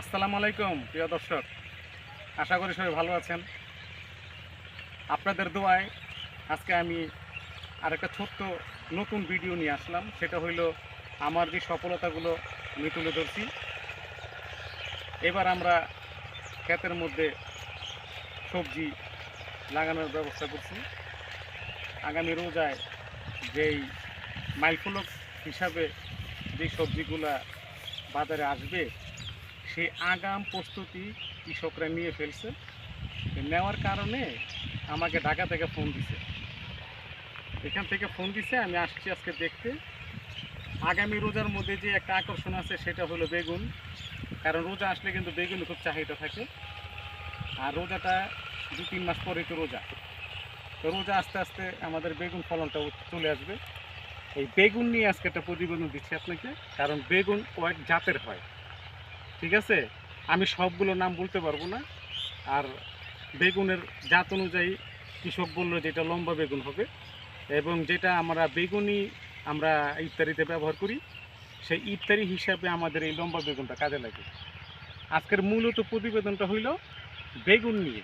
আসসালামু আলাইকুম, প্রিয় দর্শক। আশা করি সবাই ভালো আছেন। আপনাদের দোয়ায় আজকে আমি আরেকটা ছোট্ট নতুন ভিডিও নিয়ে আসলাম। সেটা হইল আমার যে সফলতাগুলো আমি তুলে ধরছি। এবার আমরা ক্ষেতের মধ্যে সবজি লাগানোর ব্যবস্থা করছি। আগামী রোজায় যেই মাইলফলক হিসাবে যে সবজিগুলা বাজারে আসবে সেই আগাম প্রস্তুতি কৃষকরা নিয়ে ফেলছে। নেওয়ার কারণে আমাকে ঢাকা থেকে ফোন দিছে। এখান থেকে ফোন দিছে, আমি আসছি আজকে দেখতে। আগামী রোজার মধ্যে যে একটা আকর্ষণ আছে, সেটা হলো বেগুন। কারণ রোজা আসলে কিন্তু বেগুন খুব চাহিদা থাকে। আর রোজাটা দু তিন মাস পরে তো রোজা। তো রোজা আস্তে আস্তে আমাদের বেগুন ফলনটা চলে আসবে। এই বেগুন নিয়ে আজকে একটা প্রতিবেদন দিচ্ছি আপনাকে। কারণ বেগুন কয়েক জাতের হয়। ঠিক আছে? আমি সবগুলো নাম বলতে পারব না। আর বেগুনের জাত অনুযায়ী কৃষক বলল যেটা লম্বা বেগুন হবে এবং যেটা আমরা বেগুনি আমরা ইফতারিতে ব্যবহার করি, সেই ইফতারি হিসাবে আমাদের এই লম্বা বেগুনটা কাজে লাগে। আজকের মূলত প্রতিবেদনটা হইল বেগুন নিয়ে।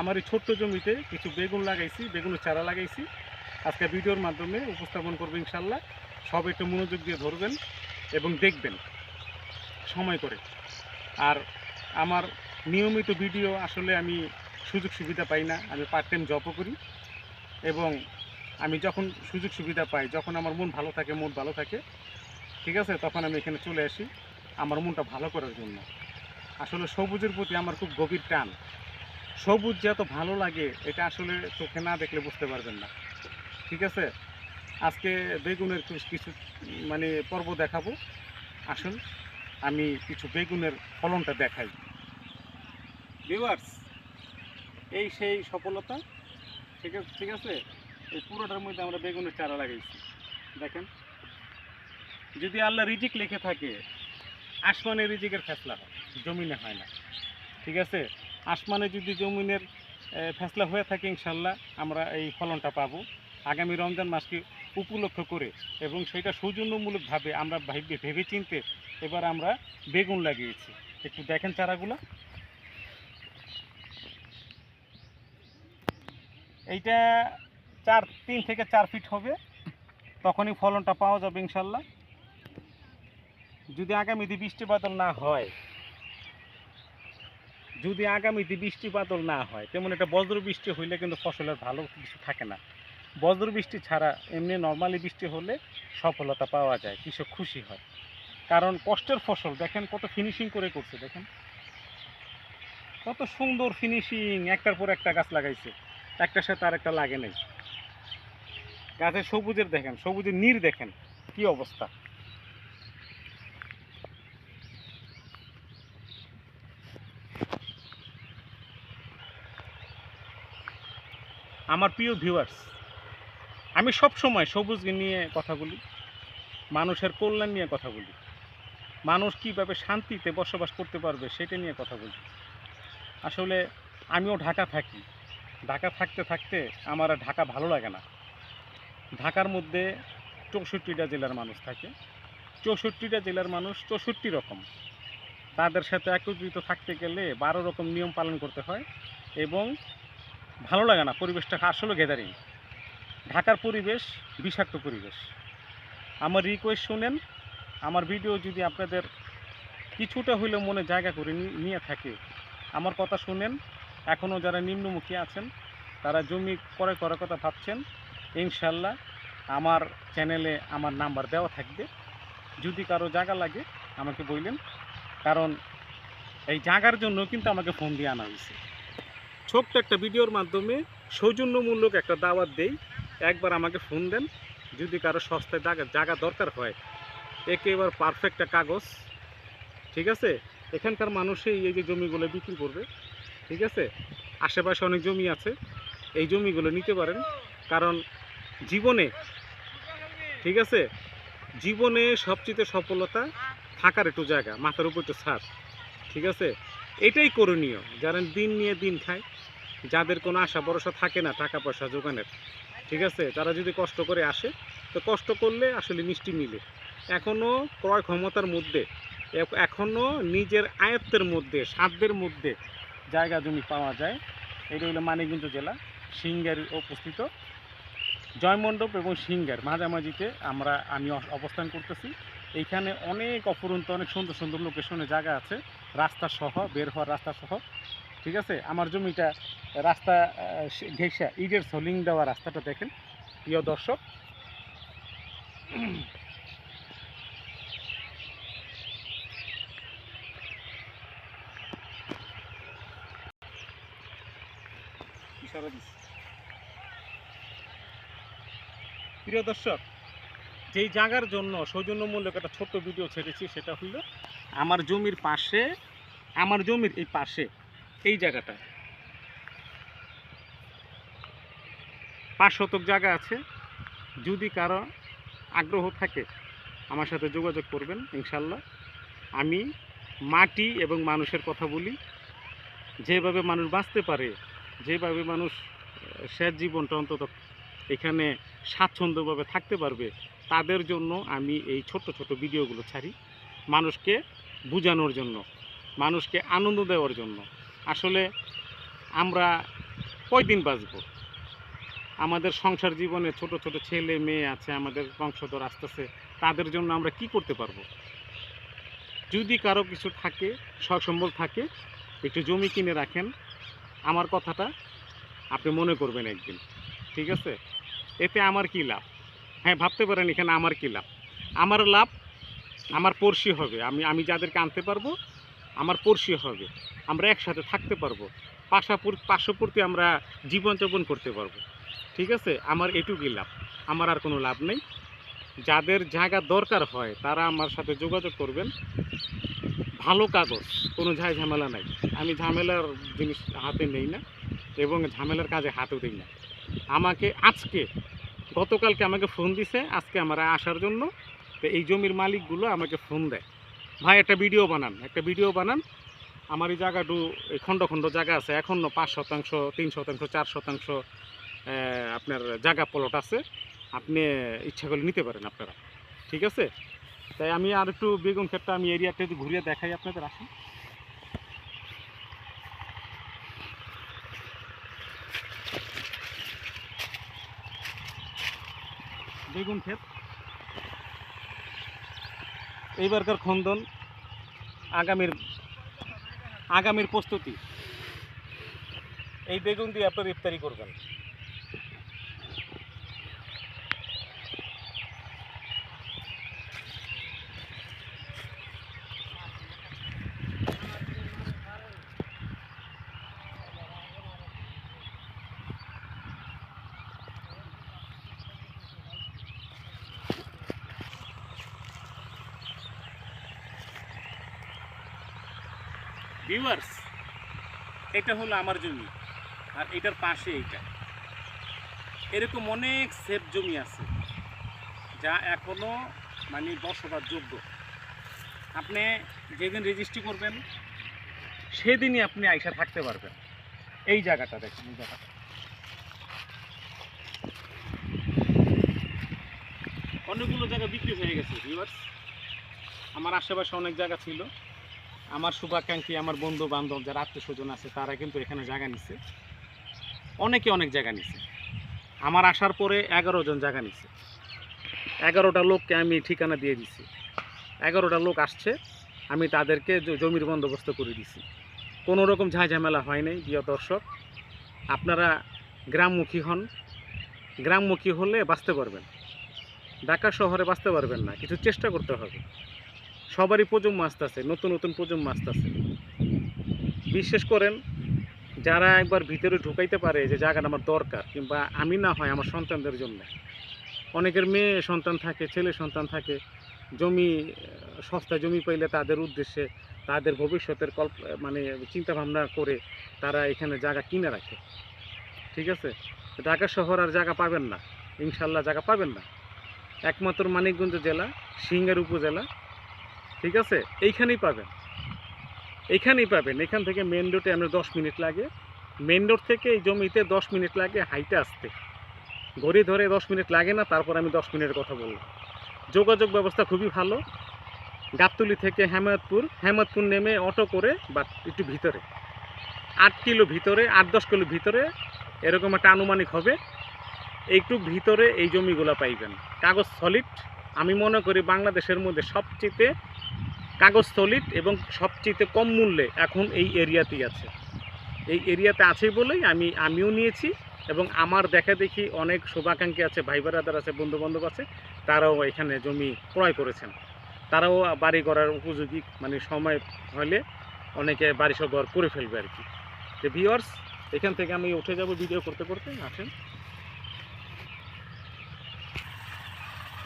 আমার এই ছোট্ট জমিতে কিছু বেগুন লাগাইছি, বেগুনের চারা লাগাইছি। আজকে ভিডিওর মাধ্যমে উপস্থাপন করব ইনশাল্লাহ। সব একটু মনোযোগ দিয়ে ধরবেন এবং দেখবেন। সময় করে। আর আমার নিয়মিত ভিডিও আসলে আমি সুযোগ সুবিধা পাই না, আমি পার্ট টাইম জবও করি এবং আমি যখন সুযোগ সুবিধা পাই, যখন আমার মন ভালো থাকে, মন ভালো থাকে, ঠিক আছে, তখন আমি এখানে চলে আসি আমার মনটা ভালো করার জন্য। আসলে সবুজের প্রতি আমার খুব গভীর টান। সবুজ যে এত ভালো লাগে, এটা আসলে চোখে না দেখলে বুঝতে পারবেন না। ঠিক আছে? আজকে বেগুনের কিছু কিছু মানে পর্ব দেখাবো। আসুন। আমি কিছু বেগুনের ফলনটা দেখাই। ভিউয়ার্স এই সেই সফলতা, ঠিক আছে ঠিক আছে? এই পুরোটার মধ্যে আমরা বেগুনের চারা লাগাইছি। দেখেন, যদি আল্লাহ রিজিক লিখে থাকে আসমানে রিজিকের ফেসলা হয়, জমিনে হয় না। ঠিক আছে? আসমানে যদি জমিনের ফেসলা হয়ে থাকে ইনশাল্লাহ, আমরা এই ফলনটা পাবো। আগামী রমজান মাসকে উপলক্ষ করে এবং সেটা সৌজন্যমূলকভাবে আমরা ভেবে চিনতে এবার আমরা বেগুন লাগিয়েছি। একটু দেখেন চারাগুলো। এইটা চার, তিন থেকে চার ফিট হবে। তখনই ফলনটা পাওয়া যাবে ইনশাল্লাহ। যদি আগামীতে বৃষ্টি বাদল না হয়, যদি আগামীতে বৃষ্টি বাদল না হয়, তেমন একটা বজ্র বৃষ্টি হইলে কিন্তু ফসলের ভালো কিছু থাকে না। বজ্র বৃষ্টি ছাড়া এমনি নর্মালি বৃষ্টি হলে সফলতা পাওয়া যায়, কৃষক খুশি হয়। কারণ কষ্টের ফসল, দেখেন কত ফিনিশিং করে করছে, দেখেন। কত সুন্দর ফিনিশিং একটার পর একটা গাছ লাগাইছে। একটার সাথে আর একটা লাগে নেই। গাছের সবুজের দেখেন, সবুজের নীর দেখেন, কি অবস্থা। আমার প্রিয় ভিউয়ার্স আমি সব সময় সবুজ নিয়ে কথা বলি, মানুষের কল্যাণ নিয়ে কথা বলি। মানুষ কীভাবে শান্তিতে বসবাস করতে পারবে সেটা নিয়ে কথা বলি। আসলে আমিও ঢাকা থাকি। ঢাকা থাকতে থাকতে আমার ঢাকা ভালো লাগে না। ঢাকার মধ্যে চৌষট্টিটা জেলার মানুষ থাকে। চৌষট্টিটা জেলার মানুষ চৌষট্টি রকম। তাদের সাথে একত্রিত থাকতে গেলে বারো রকম নিয়ম পালন করতে হয় এবং ভালো লাগে না, পরিবেশটা আসলে গ্যাদারিং ঢাকার পরিবেশ বিষাক্ত পরিবেশ। আমার রিকোয়েস্ট শুনেন আমার ভিডিও যদি আপনাদের কিছুটা হইলেও মনে জায়গা করে নিয়ে থাকে, আমার কথা শুনেন। এখনও যারা নিম্নমুখী আছেন, তারা জমি করে করার কথা ভাবছেন। ইনশাল্লাহ আমার চ্যানেলে আমার নাম্বার দেওয়া থাকবে। যদি কারও জায়গা লাগে, আমাকে বললেন। কারণ এই জায়গার জন্য কিন্তু আমাকে ফোন দিয়ে আনা হয়েছে। ছোট্ট একটা ভিডিওর মাধ্যমে সৌজন্যমূলক একটা দাওয়াত দেই। একবার আমাকে ফোন দেন। যদি কারও সস্তায় জায়গা জায়গা দরকার হয় একেবারে পারফেক্ট কাগজ, ঠিক আছে? এখানকার মানুষই এই যে জমিগুলো বিক্রি করবে, ঠিক আছে? আশেপাশে অনেক জমি আছে, এই জমিগুলো নিতে পারেন। কারণ জীবনে, ঠিক আছে? জীবনে সবচেয়ে সফলতা থাকার একটু জায়গা, মাথার উপর একটু ছাদ ঠিক আছে? এটাই করণীয়। যারা দিন নিয়ে দিন খায়, যাদের কোনো আশা ভরসা থাকে না টাকা পয়সা যোগানের ঠিক আছে? তারা যদি কষ্ট করে আসে, তো কষ্ট করলে আসলে মিষ্টি মিলে। এখনও ক্রয় ক্ষমতার মধ্যে এ- এখনও নিজের আয়ত্তের মধ্যে সাধ্যের মধ্যে জায়গা জমি পাওয়া যায়। এটা হলো মানিকগঞ্জ জেলা সিঙ্গার অবস্থিত। জয়মণ্ডপ এবং সিঙ্গার মাঝামাঝিতে আমরা আমি অবস্থান করতেছি। এইখানে অনেক অপরন্ত অনেক সুন্দর সুন্দর লোকেশনে জায়গা আছে। রাস্তা সহ বের হওয়ার রাস্তা সহ। ঠিক আছে? আমার জমিটা রাস্তা আহ, সে- ঘেঁষা ইটের সলিং দেওয়া রাস্তাটা দেখেন। প্রিয় দর্শক। দিছি। প্রিয় দর্শক, যেই জায়গার জন্য সৌজন্যমূলক একটা ছোট্ট ভিডিও ছেড়েছি, সেটা হইল আমার জমির পাশে, আমার জমির এই পাশে, এই জায়গাটা। পাঁচ শতক জায়গা আছে। যদি কারও আগ্রহ থাকে, আমার সাথে যোগাযোগ করবেন, ইনশাল্লাহ। আমি মাটি এবং মানুষের কথা বলি। যেভাবে মানুষ বাঁচতে পারে যেভাবে মানুষ শেষ জীবনটা অন্তত এখানে স্বাচ্ছন্দ্যভাবে থাকতে পারবে, তাদের জন্য আমি এই ছোট ছোট ভিডিওগুলো ছাড়ি মানুষকে বোঝানোর জন্য, মানুষকে আনন্দ দেওয়ার জন্য। আসলে আমরা কয়দিন বাঁচব? আমাদের সংসার জীবনে ছোট ছোট ছেলে মেয়ে আছে, আমাদের বংশধর আসতেছে, তাদের জন্য আমরা কি করতে পারব? যদি কারও কিছু থাকে, সসম্বল থাকে, একটু জমি কিনে রাখেন আমার কথাটা আপনি মনে করবেন একদিন, ঠিক আছে? এতে আমার কি লাভ? হ্যাঁ ভাবতে পারেন এখানে আমার কি লাভ? আমার লাভ আমার পড়শি হবে, আমি আমি যাদেরকে আনতে পারব, আমার পড়শি হবে, আমরা একসাথে থাকতে পারব, পাশাপুর, পার্শ্ববর্তী আমরা জীবনযাপন করতে পারব, ঠিক আছে? আমার এটুকুই লাভ, আমার আর কোনো লাভ নেই। যাদের জায়গা দরকার হয়, তারা আমার সাথে যোগাযোগ করবেন। ভালো কাগজ, কোনো ঝাই ঝামেলা নাই। আমি ঝামেলার জিনিস হাতে নেই না, এবং ঝামেলার কাজে হাতও দিই না। আমাকে আজকে, গতকালকে আমাকে ফোন দিছে, আজকে আমরা আসার জন্য, তো এই জমির মালিকগুলো আমাকে ফোন দেয়। ভাই, একটা ভিডিও বানান, একটা ভিডিও বানান। আমার এই জায়গাটু, এই খণ্ড খণ্ড জায়গা আছে এখনও পাঁচ শতাংশ, তিন শতাংশ, চার শতাংশ আপনার জায়গা প্লট আছে। আপনি ইচ্ছা করলে নিতে পারেন আপনারা। ঠিক আছে? তাই আমি আর একটু বেগুন ক্ষেতটা আমি একটু ঘুরিয়ে দেখাই আপনাদের, আসুন। বেগুন ক্ষেত। এইবারকার খন্দন আগামীর আগামীর প্রস্তুতি। এই বেগুন দিয়ে আপনার ইফতারি করবেন। ভিউয়ার্স এটা হলো আমার জমি, আর এটার পাশে এইটা এরকম অনেক সেফ জমি আছে, যা এখনও মানে বসবার যোগ্য আপনি যেদিন রেজিস্ট্রি করবেন, সেদিনই আপনি আইসা থাকতে পারবেন। এই জায়গাটা দেখেন, এই জায়গাটা। অনেকগুলো জায়গা বিক্রি হয়ে গেছে ভিউয়ার্স আমার আশেপাশে অনেক জায়গা ছিল। আমার শুভাকাঙ্ক্ষী, আমার বন্ধু বান্ধব যারা আত্মীয় স্বজন আছে, তারা কিন্তু এখানে জায়গা নিছে। অনেকে অনেক জায়গা নিছে। আমার আসার পরে এগারো জন জায়গা নিছে। এগারোটা লোককে আমি ঠিকানা দিয়ে দিছি। এগারোটা লোক আসছে, আমি তাদেরকে জমির বন্দোবস্ত করে দিছি। কোনো রকম ঝামেলা হয় নাই, প্রিয় দর্শক। আপনারা গ্রামমুখী হন। গ্রামমুখী হলে বাঁচতে পারবেন। ঢাকা শহরে বাঁচতে পারবেন না। কিছু চেষ্টা করতে হবে। সবারই প্রজন্ম আসতেছে, নতুন নতুন প্রজন্ম আসতেছে। বিশেষ করেন, যারা একবার ভিতরে ঢুকাইতে পারে যে জায়গাটা আমার দরকার, কিংবা আমি না হয় আমার সন্তানদের জন্য। অনেকের মেয়ে সন্তান থাকে, ছেলে সন্তান থাকে, জমি, সস্তা জমি পাইলে তাদের উদ্দেশ্যে, তাদের ভবিষ্যতের কল্প মানে চিন্তা ভাবনা করে তারা এখানে জায়গা কিনে রাখে। ঠিক আছে? ঢাকা শহর আর জায়গা পাবেন না। ইনশাল্লাহ জায়গা পাবেন না। একমাত্র মানিকগঞ্জ জেলা, সিঙ্গার উপজেলা ঠিক আছে? এইখানেই পাবেন। এইখানেই পাবেন। এখান থেকে মেন রোডে আপনার দশ মিনিট লাগে। মেন রোড থেকে এই জমিতে দশ মিনিট লাগে হাইটে আসতে। ঘড়ি ধরে দশ মিনিট লাগে না, তারপর আমি দশ মিনিটের কথা বললাম। যোগাযোগ ব্যবস্থা খুবই ভালো। গাবতলি থেকে হেমায়তপুর হেমায়তপুর নেমে অটো করে বা একটু ভিতরে। আট কিলো ভিতরে, আট দশ কিলো ভিতরে, এরকম একটা আনুমানিক হবে। একটু ভিতরে এই জমিগুলো পাইবেন। কাগজ সলিড আমি মনে করি বাংলাদেশের মধ্যে সবচেয়ে কাগজ সলিড এবং সবচেয়ে কম মূল্যে এখন এই এরিয়াতেই আছে। এই এরিয়াতে আছে বলেই আমি, আমিও নিয়েছি এবং আমার দেখা দেখি অনেক শুভাকাঙ্ক্ষী আছে, ভাই বেড়াদার আছে বন্ধু বান্ধব আছে, তারাও এখানে জমি ক্রয় করেছেন। তারাও বাড়ি করার উপযোগী মানে সময় হলে অনেকে বাড়ি সব ঘর করে ফেলবে আর কি। যে ভিওয়ার্স এখান থেকে আমি উঠে যাব ভিডিও করতে করতে, আসেন।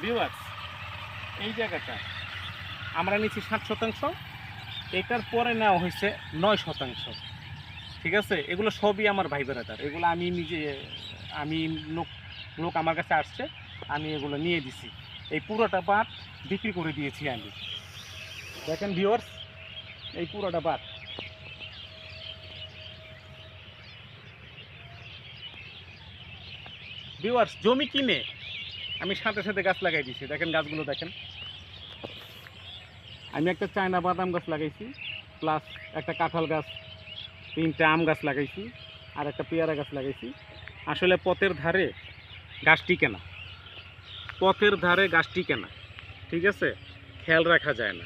ভিওয়ার্স এই জায়গাটা আমরা নিচ্ছি ষাট শতাংশ। এটার পরে নেওয়া হয়েছে নয় শতাংশ। ঠিক আছে? এগুলো সবই আমার ভাই বেড়াদার এগুলো আমি নিজে, আমি লোক লোক আমার কাছে আসছে, আমি এগুলো নিয়ে দিছি। এই পুরোটা বাট বিক্রি করে দিয়েছি আমি। দেখেন ভিওয়ার্স এই পুরোটা বাট ভিওয়ার্স জমি কিনে আমি সাথে সাথে গাছ লাগাই দিয়েছি দেখেন গাছগুলো দেখেন। আমি একটা চায়না বাদাম গাছ লাগাইছি প্লাস একটা কাঁঠাল গাছ, তিনটা আম গাছ লাগাইছি, আর একটা পেয়ারা গাছ লাগাইছি। আসলে পথের ধারে গাছটি কেনা পথের ধারে গাছটি কেনা ঠিক আছে? খেয়াল রাখা যায় না।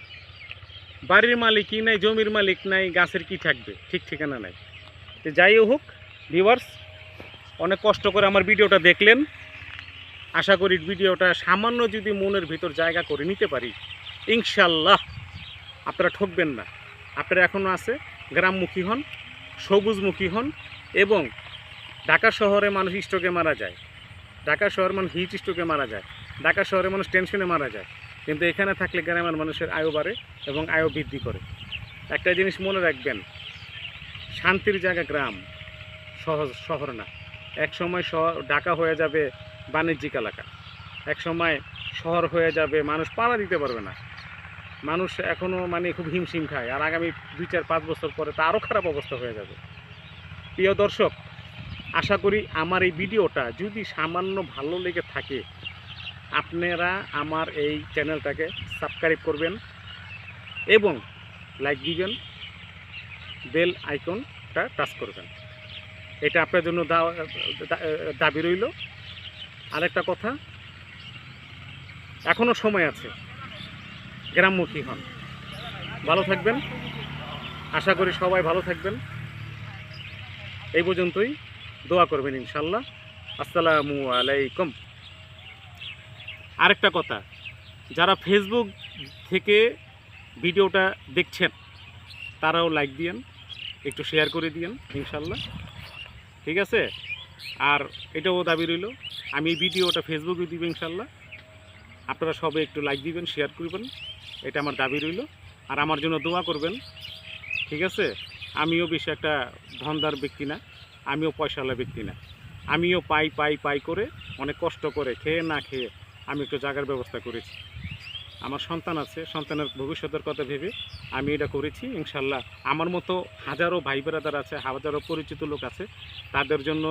বাড়ির মালিকই নাই, জমির মালিক নাই, গাছের কি থাকবে? ঠিক ঠিকানা নাই। তো যাই হোক ভিউয়ার্স অনেক কষ্ট করে আমার ভিডিওটা দেখলেন। আশা করি ভিডিওটা সামান্য যদি মনের ভিতর জায়গা করে নিতে পারি, ইনশাল্লাহ। আপনারা ঠকবেন না। আপনারা এখনও আছে, গ্রামমুখী হন, সবুজমুখী হন এবং ঢাকা শহরে মানুষ স্ট্রোকে মারা যায়। ঢাকা শহরে মানুষ হিট স্ট্রোকে মারা যায়। ঢাকা শহরে মানুষ টেনশনে মারা যায়। কিন্তু এখানে থাকলে গ্রামের মানুষের আয়ু বাড়ে এবং আয়ু বৃদ্ধি করে। একটা জিনিস মনে রাখবেন, শান্তির জায়গা গ্রাম, সহজ শহর না। এক সময় শহর, ঢাকা হয়ে যাবে বাণিজ্যিক এলাকা। এক সময় শহর হয়ে যাবে মানুষ পাড়া দিতে পারবে না। মানুষ এখনও মানে খুব হিমশিম খায়। আর আগামী দুই চার পাঁচ বছর পরে তা আরও খারাপ অবস্থা হয়ে যাবে। প্রিয় দর্শক, আশা করি আমার এই ভিডিওটা যদি সামান্য ভালো লেগে থাকে, আপনারা আমার এই চ্যানেলটাকে সাবস্ক্রাইব করবেন এবং লাইক দিবেন, বেল আইকনটা টাচ করবেন। এটা আপনার জন্য দাবি রইল। আরেকটা কথা এখনও সময় আছে। গ্রামমুখী হন। ভালো থাকবেন। আশা করি সবাই ভালো থাকবেন। এই পর্যন্তই দোয়া করবেন ইনশাল্লাহ। আসসালামু আলাইকুম। আরেকটা কথা, যারা ফেসবুক থেকে ভিডিওটা দেখছেন, তারাও লাইক দিয়েন, একটু শেয়ার করে দিয়েন ইনশাল্লাহ। ঠিক আছে? আর এটাও দাবি রইল, আমি এই ভিডিওটা ফেসবুকে দিব ইনশাল্লাহ। আপনারা সবাই একটু লাইক দিবেন শেয়ার করবেন। এটা আমার দাবি রইল। আর আমার জন্য দোয়া করবেন, ঠিক আছে? আমিও বেশি একটা ধনদার ব্যক্তি না, আমিও পয়সাওয়ালা ব্যক্তি না। আমিও পাই পাই পাই করে অনেক কষ্ট করে খেয়ে না খেয়ে আমি একটু জাগার ব্যবস্থা করেছি। আমার সন্তান আছে, সন্তানের ভবিষ্যতের কথা ভেবে আমি এটা করেছি, ইনশাল্লাহ। আমার মতো হাজারো ভাই বেড়াদার আছে, হাজারো পরিচিত লোক আছে, তাদের জন্য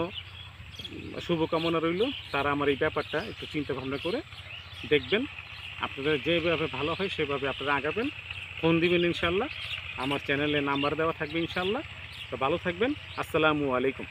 শুভকামনা রইল। তারা আমার এই ব্যাপারটা একটু চিন্তা ভাবনা করে দেখবেন। আপনাদের যেভাবে ভালো হয় সেভাবে আপনারা আগাবেন। ফোন দিবেন ইনশাল্লাহ। আমার চ্যানেলে নাম্বার দেওয়া থাকবে ইনশাল্লাহ। তো ভালো থাকবেন। আসসালামু আলাইকুম।